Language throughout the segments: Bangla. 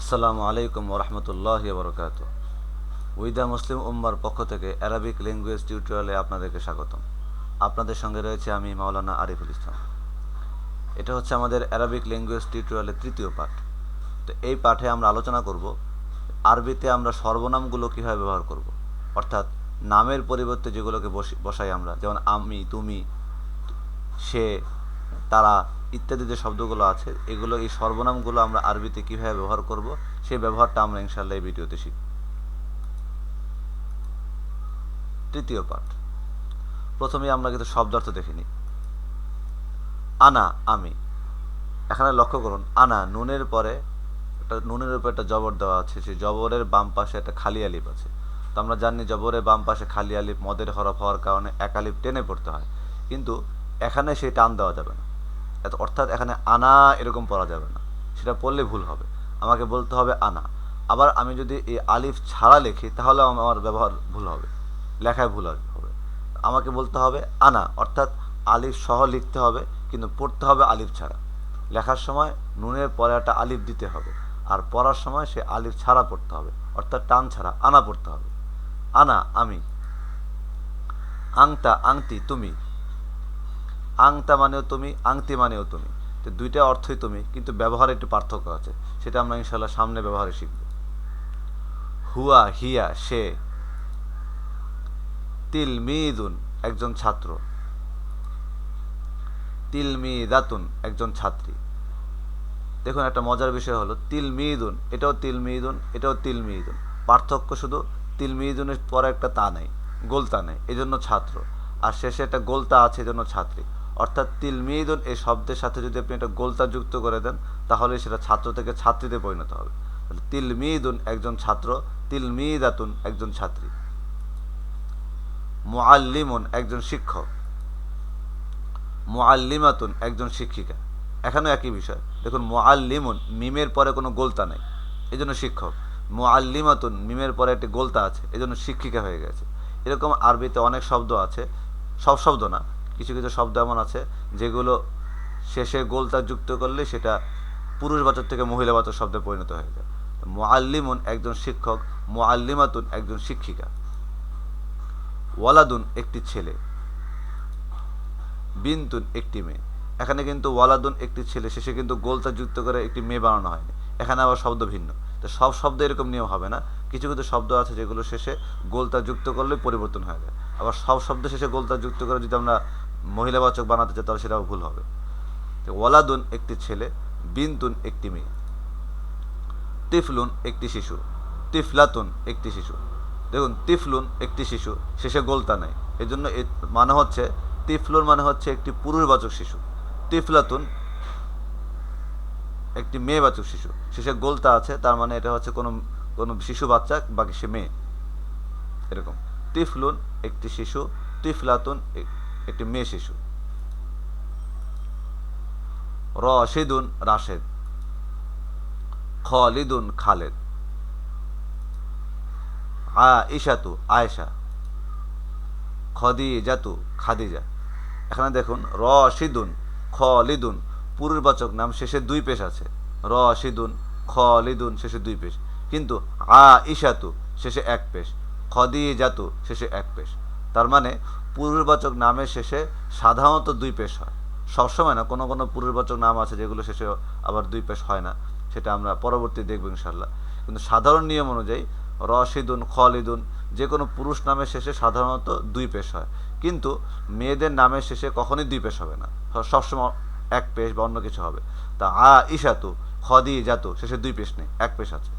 আসসালামু আলাইকুম ওরহমতুল্লাহ বরকাত উইদা মুসলিম উম্মার পক্ষ থেকে অ্যারাবিক ল্যাঙ্গুয়েজ টিউটোরিয়ালে আপনাদেরকে স্বাগতম। আপনাদের সঙ্গে রয়েছে আমি মাওলানা আরিফুল ইসলাম। এটা হচ্ছে আমাদের অ্যারাবিক ল্যাঙ্গুয়েজ টিউটোরিয়ালের তৃতীয় পাঠ। তো এই পাঠে আমরা আলোচনা করব, আরবিতে আমরা সর্বনামগুলো কীভাবে ব্যবহার করব। অর্থাৎ নামের পরিবর্তে যেগুলোকে বসি, বসাই আমরা, যেমন আমি, তুমি, সে, তারা ইত্যাদি যে শব্দগুলো আছে, এগুলো, এই সর্বনামগুলো আমরা আরবিতে কীভাবে ব্যবহার করব, সেই ব্যবহারটা আমরা ইনশাল্লাহ এই ভিডিওতে শিখব। তৃতীয় পাঠ। প্রথমে আমরা কিন্তু শব্দার্থ দেখে নিই। আনা, আমি। এখানে লক্ষ্য করুন, আনা, নুনের পরে একটা, নুনের উপর একটা জবর দেওয়া আছে, সেই জবরের বাম পাশে একটা খালি আলিপ আছে। তো আমরা জানি জবরের বাম পাশে খালি আলিপ মদের হরফ হওয়ার কারণে এক আলিপ টেনে পড়তে হয়। কিন্তু এখানে সেই টান দেওয়া যাবে না। অর্থাৎ এখানে আনা এরকম পড়া যাবে না। সেটা পড়লে ভুল হবে। আমাকে বলতে হবে আনা। আবার আমি যদি এই আলিফ ছাড়া লিখি, তাহলে আমার ব্যবহার ভুল হবে। লেখায় ভুল হবে। আমাকে বলতে হবে আনা। অর্থাৎ আলিফ সহ লিখতে হবে, কিন্তু পড়তে হবে আলিফ ছাড়া। লেখার সময় নুনের পরে একটা আলিফ দিতে হবে। আর পড়ার সময় সে আলিফ ছাড়া পড়তে হবে। অর্থাৎ টান ছাড়া আনা পড়তে হবে। আনা আমি। আংতা আংটি তুমি। আংতা মানেও তুমি আংটি মানেও তুমি। তো দুইটা অর্থই তুমি, কিন্তু ব্যবহারে একটু পার্থক্য আছে। সেটা আমরা ইনশাল্লাহ সামনে ব্যবহারে শিখব। হুয়া, হিয়া, সে। তিলমিদুন, একজন ছাত্র। তিলমিদাতুন, একজন ছাত্রী। দেখুন, একটা মজার বিষয় হলো, তিলমিদুন, এটাও তিলমিদুন এটাও তিলমিদুন। পার্থক্য শুধু তিলমিদুনের পরে একটা তা নেই, গোলতা নেই, এজন্য ছাত্র। আর শেষে একটা গোলতা আছে, এজন্য ছাত্রী। অর্থাৎ তিলমিদুন এই শব্দের সাথে যদি আপনি একটা গোলতা যুক্ত করে দেন, তাহলে সেটা ছাত্র থেকে ছাত্রীতে পরিণত হবে। তাহলে তিলমিদুন একজন ছাত্র, তিলমিদাতুন একজন ছাত্রী। মুআল্লিমুন একজন শিক্ষক। মুআল্লিমাতুন একজন শিক্ষিকা। এখানেও একই বিষয়। দেখুন, মুআল্লিমুন মিমের পরে কোনো গোলতা নেই এই জন্য শিক্ষক। মুআল্লিমাতুন মিমের পরে একটি গোলতা আছে এই জন্য শিক্ষিকা হয়ে গেছে। এরকম আরবিতে অনেক শব্দ আছে, সব শব্দ না কিছু কিছু শব্দ এমন আছে যেগুলো শেষে গোলতা যুক্ত করলে সেটা পুরুষবাচক থেকে মহিলাবাচক শব্দে পরিণত হয়ে যায়। মুআল্লিমুন একজন শিক্ষক, মুআল্লিমাতুন একজন শিক্ষিকা। ওয়ালাদুন একটি ছেলে। বিন্তুন একটি মেয়ে। এখানে কিন্তু ওয়ালাদুন একটি ছেলে, শেষে কিন্তু গোলতা যুক্ত করে একটি মেয়ে বানানো হয়নি। এখানে আবার শব্দ ভিন্ন। তো সব শব্দ এরকম নিয়ম হবে না। কিছু কিছু শব্দ আছে যেগুলো শেষে গোলতা যুক্ত করলে পরিবর্তন হয়ে যায়। আবার সব শব্দ শেষে গোলতা যুক্ত করে যদি আমরা মহিলাবাচক বানাতে চাই তাহলে সেটাও ভুল হবে। ওয়ালাদুন একটি ছেলে, বিনতুন একটি মেয়ে। তিফলুন একটি শিশু। তিফলাতুন একটি শিশু। দেখুন, তিফলুন একটি শিশু, শেষে গোলতা নেই। জন্য মানে হচ্ছে তিফলুন মানে হচ্ছে একটি পুরুষবাচক শিশু। তিফলাতুন একটি মেয়েবাচক শিশু। শেষে গোলতা আছে, তার মানে এটা হচ্ছে কোনো কোনো শিশু বাচ্চা, বাকি সে মেয়ে। এরকম। তিফলুন একটি শিশু, তিফলাতুন একটি মেয়ে শিশু। রশিদুন রাশেদ, খালিদুন খালেদ আইশাতু আয়েশা, খদিজাতু খাদিজা। এখানে দেখুন, রশিদুন খলিদুন পুরুষবাচক নাম শেষে দুই পেশ আছে। রশিদুন খলিদুন শেষে দুই পেশ, কিন্তু আ ইশাতু শেষে এক পেশ, খদিজাতু শেষে এক পেশ। তার মানে পুরুষবাচক নামের শেষে সাধারণত দুই পেশ হয়। সবসময় না, কোনো কোনো পুরুষবাচক নাম আছে যেগুলো শেষে আবার দুই পেশ হয় না, সেটা আমরা পরবর্তী দেখব ইনশাল্লাহ কিন্তু সাধারণ নিয়ম অনুযায়ী রশিদুন, খলিদুন যে কোনো পুরুষ নামের শেষে সাধারণত দুই পেশ হয়। কিন্তু মেয়েদের নামের শেষে কখনোই দুই পেশ হবে না। সবসময় এক পেশ বা অন্য কিছু হবে। তা আ ইশাতু খদি জাতু শেষে দুই পেশ নেই, এক পেশ আছে।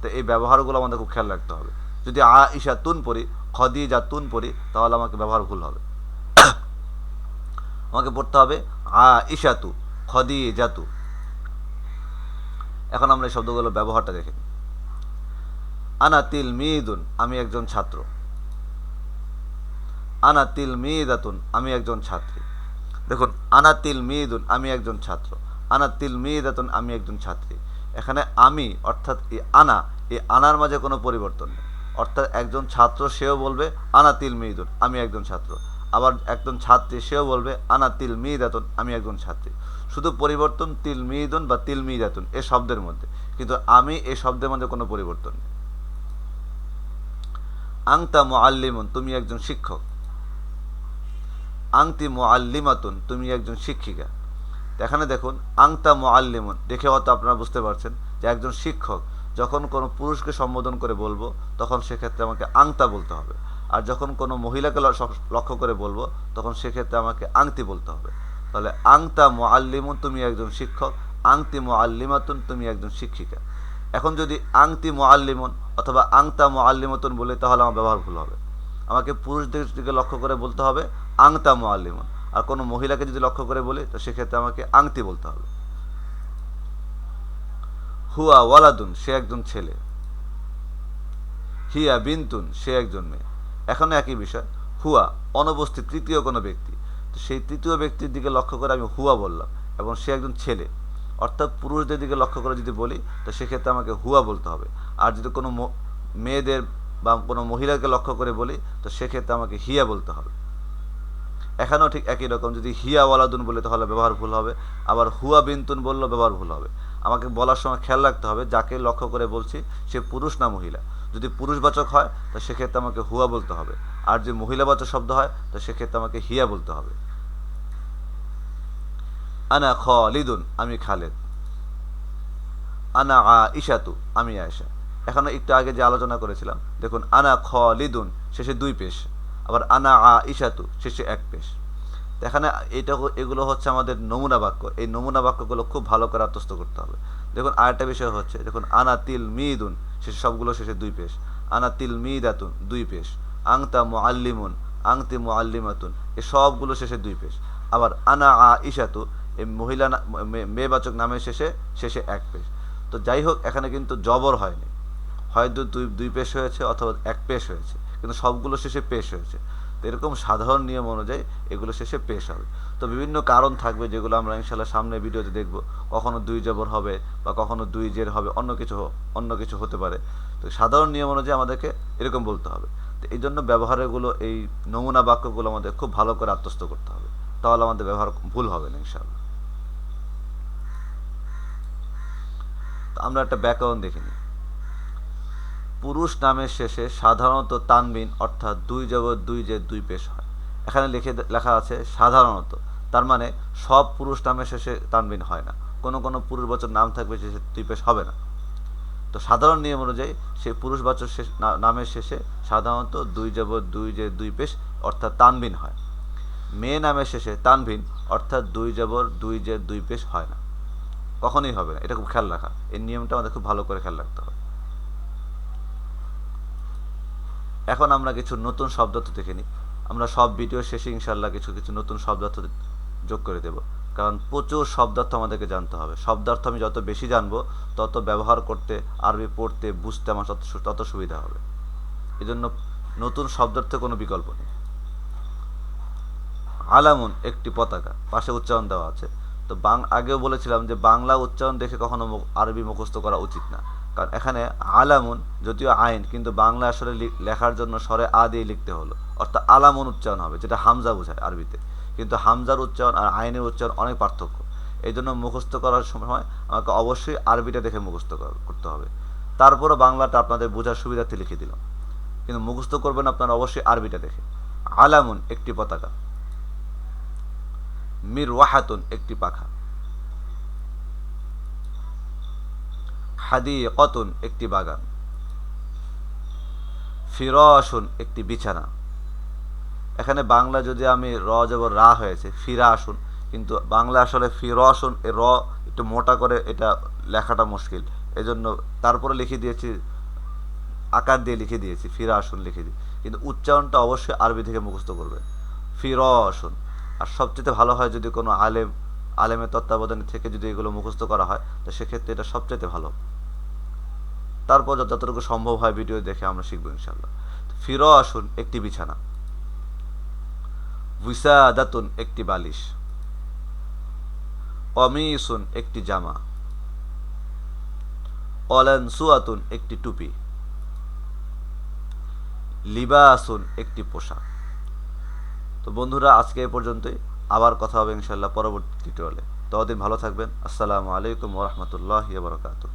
তো এই ব্যবহারগুলো আমাদের খুব খেয়াল রাখতে হবে। যদি আ ইশা তুন পড়ি খদি যা তুন পড়ি, তাহলে আমাকে ব্যবহার ভুল হবে। আমাকে পড়তে হবে, আ ইশাতু খদি জাতু। এখন আমরা এই শব্দগুলো ব্যবহারটা দেখে আনা তিল মিদুন আমি একজন ছাত্র। আনা তিল মিদাতুন আমি একজন ছাত্রী। দেখুন, আনা তিল মিদুন আমি একজন ছাত্র। আনা তিল মিদাতুন আমি একজন ছাত্রী। এখানে আমি, অর্থাৎ এই আনা, এই আনার মাঝে কোনো পরিবর্তন নেই। অর্থাৎ একজন ছাত্র সেও বলবে আনা তিল মিদুন, আমি একজন ছাত্র। আবার একজন ছাত্রী সেও বলবে আনা তিল মিদাতুন, আমি একজন ছাত্রী। শুধু পরিবর্তন তিলমিদুন বা তিলমিদাতুন এ শব্দের মধ্যে, কিন্তু আমি এ শব্দের মধ্যে কোনো পরিবর্তন নেই। আংতা মুআল্লিমুন, তুমি একজন শিক্ষক। আংতি মুআল্লিমাতুন, তুমি একজন শিক্ষিকা। এখানে দেখুন, আংতা মুআল্লিমুন, দেখে হয়তো আপনারা বুঝতে পারছেন যে একজন শিক্ষক যখন কোনো পুরুষকে সম্বোধন করে বলব, তখন সেক্ষেত্রে আমাকে আংতা বলতে হবে। আর যখন কোনো মহিলাকে লক্ষ্য করে বলব, তখন সেক্ষেত্রে আমাকে আংতি বলতে হবে। তাহলে আংতা মুআল্লিমুন, তুমি একজন শিক্ষক, আংতি মুআল্লিমাতুন, তুমি একজন শিক্ষিকা। এখন যদি আংতি মুআল্লিমুন অথবা আংতা মো মুআল্লিমাতুন বলি, তাহলে আমার ব্যবহার ভুল হবে। আমাকে পুরুষদের দিকে লক্ষ্য করে বলতে হবে, আংতা মুআল্লিমুন। আর কোনো মহিলাকে যদি লক্ষ্য করে বলি, তো সেক্ষেত্রে আমাকে আংতি বলতে হবে। হুয়া ওয়ালাদুন, সে একজন ছেলে। হিয়া বিন্তুন, সে একজন মেয়ে। এখনও একই বিষয়, হুয়া অনুপস্থিত তৃতীয় কোনো ব্যক্তি। তো সেই তৃতীয় ব্যক্তির দিকে লক্ষ্য করে আমি হুয়া বললাম, এবং সে একজন ছেলে। অর্থাৎ পুরুষদের দিকে লক্ষ্য করে যদি বলি, তো সেক্ষেত্রে আমাকে হুয়া বলতে হবে। আর যদি কোনো মেয়েদের বা কোনো মহিলাকে লক্ষ্য করে বলি, তো সেক্ষেত্রে আমাকে হিয়া বলতে হবে। এখানেও ঠিক একই রকম, যদি হিয়া ওয়ালাদুন বলে তাহলে ব্যবহার ভুল হবে, আবার হুয়া বিন্তুন বললেও ব্যবহার ভুল হবে। আমাকে বলার সময় খেয়াল রাখতে হবে, যাকে লক্ষ্য করে বলছি, সে পুরুষ না মহিলা। যদি পুরুষবাচক হয়, তো সেক্ষেত্রে আমাকে হুয়া বলতে হবে। আর যদি মহিলাবাচক শব্দ হয়, তো সেক্ষেত্রে আমাকে হিয়া বলতে হবে। আনা খালিদুন, আমি খালেদ। আনা আ ইশাতু আমি আয়েশা। এখানে একটু আগে যে আলোচনা করেছিলাম, দেখুন, আনা খালিদুন, শেষে দুই পেশ। আবার আনা আ ইশাতু শেষে এক পেশ। এখানে এটা এগুলো হচ্ছে আমাদের নমুনা বাক্য। এই নমুনা বাক্যগুলো খুব ভালো করে আত্মস্থ করতে হবে। দেখুন, আরেকটা বিষয় হচ্ছে, দেখুন আনা তিল মিদুন শেষে সবগুলো শেষে দুই পেশ। আনা তিল মিদ মিদাতুন, দুই পেশ। আংতা মুআল্লিমুন, আংতি মুআল্লিমাতুন, এ সবগুলো শেষে দুই পেশ। আবার আনা আ ইশাতু এই মহিলা মেয়েবাচক নামের শেষে শেষে এক পেশ। তো যাই হোক, এখানে কিন্তু জবর হয়নি। হয়তো দুই দুই পেশ হয়েছে অথবা এক পেশ হয়েছে। কিন্তু সবগুলো শেষে পেশ হয়েছে। তো এরকম সাধারণ নিয়ম অনুযায়ী এগুলো শেষে পেশ হবে। তো বিভিন্ন কারণ থাকবে যেগুলো আমরা ইনশাল্লাহ সামনে ভিডিওতে দেখব। কখনো দুই জবর হবে বা কখনো দুই জের হবে, অন্য কিছু অন্য কিছু হতে পারে। তো সাধারণ নিয়ম অনুযায়ী আমাদেরকে এরকম বলতে হবে। তো এই জন্য ব্যবহারেগুলো, এই নমুনা বাক্যগুলো আমাদের খুব ভালো করে আত্মস্থ করতে হবে। তাহলে আমাদের ব্যবহার ভুল হবে না ইনশাল্লাহ আমরা একটা ব্যাকরণ দেখে নিই। পুরুষ নামের শেষে সাধারণত তানবিন অর্থাৎ দুই জগৎ দুই যে দুই পেশ হয়। এখানে লিখে লেখা আছে সাধারণত। তার মানে সব পুরুষ নামের শেষে তানবিন হয় না। কোনো কোনো পুরুষ পুরুষবাচক নাম থাকবে শেষে দুই পেশ হবে না। তো সাধারণ নিয়ম অনুযায়ী সেই পুরুষবাচক শেষ নামের শেষে সাধারণত দুই জবর দুই যে দুই পেশ অর্থাৎ তানবিন হয়। মেয়ে নামের শেষে তানবিন অর্থাৎ দুই জবর দুই যে দুই পেশ হয় না। কখনোই হবে না। এটা খুব খেয়াল রাখা। এই নিয়মটা আমাদের খুব ভালো করে খেয়াল রাখতে হবে। এখন আমরা কিছু নতুন শব্দার্থ দেখে নিই। আমরা সব ভিডিও শেষে ইনশাল্লাহ কিছু কিছু নতুন শব্দার্থ যোগ করে দেব। কারণ প্রচুর শব্দার্থ আমাদেরকে জানতে হবে। শব্দার্থ আমি যত বেশি জানব, তত ব্যবহার করতে, আরবি পড়তে, বুঝতে আমার তত তত সুবিধা হবে। এজন্য নতুন শব্দার্থে কোনো বিকল্প নেই। আলামুন একটি পতাকা, পাশে উচ্চারণ দেওয়া আছে। তো বাং আগেও বলেছিলাম যে বাংলা উচ্চারণ দেখে কখনো আরবি মুখস্থ করা উচিত না। কারণ এখানে আলামুন যদিও আইন, কিন্তু বাংলা আসলে লেখার জন্য স্বরে আ দিয়ে লিখতে হলো। অর্থাৎ আলামুন উচ্চারণ হবে, যেটা হামজা বোঝায় আরবিতে। কিন্তু হামজার উচ্চারণ আর আইনের উচ্চারণ অনেক পার্থক্য। এই জন্য মুখস্থ করার সময় আমাকে অবশ্যই আরবিটা দেখে মুখস্থ করতে হবে। তারপরও বাংলাটা আপনাদের বোঝার সুবিধার্থে লিখে দিলাম। কিন্তু মুখস্থ করবেন আপনারা অবশ্যই আরবিটা দেখে। আলামুন একটি পতাকা। মির ওয়াহাতুন একটি পাখা। হাদি কতুন একটি বাগান। ফিরসুন একটি বিছানা। এখানে বাংলা যদি আমি র জবর রা হয়েছে ফিরা আসুন কিন্তু বাংলা আসলে ফিরসুন এ র একটু মোটা করে এটা লেখাটা মুশকিল। এজন্য তারপরে লিখে দিয়েছি, আকার দিয়ে লিখে দিয়েছি ফিরা আসুন লিখে দিই কিন্তু উচ্চারণটা অবশ্যই আরবি থেকে মুখস্থ করবে। ফিরসুন আর সবচেয়ে ভালো হয় যদি কোনো আলেম, আলেমের তত্ত্বাবধানে থেকে যদি এগুলো মুখস্থ করা হয়, তো সেক্ষেত্রে এটা সবচেয়ে ভালো। তারপর যত- যতটুকু সম্ভব হয় ভিডিও দেখে আমরা শিখব ইনশাল্লাহ ফির আসুন, একটি বিছানা। উইসাদাতুন, একটি বালিশ। অমিসুন, একটি জামা। অলানসুয়াতুন, একটি টুপি। লিবাসুন, একটি পোশাক। তো বন্ধুরা, আজকে এ পর্যন্তই। আবার কথা হবে ইনশাল্লাহ পরবর্তী টিউটোরিয়ালে ততদিন ভালো থাকবেন। আসসালামু আলাইকুম ওরহমতুল্লাহ বরকাতু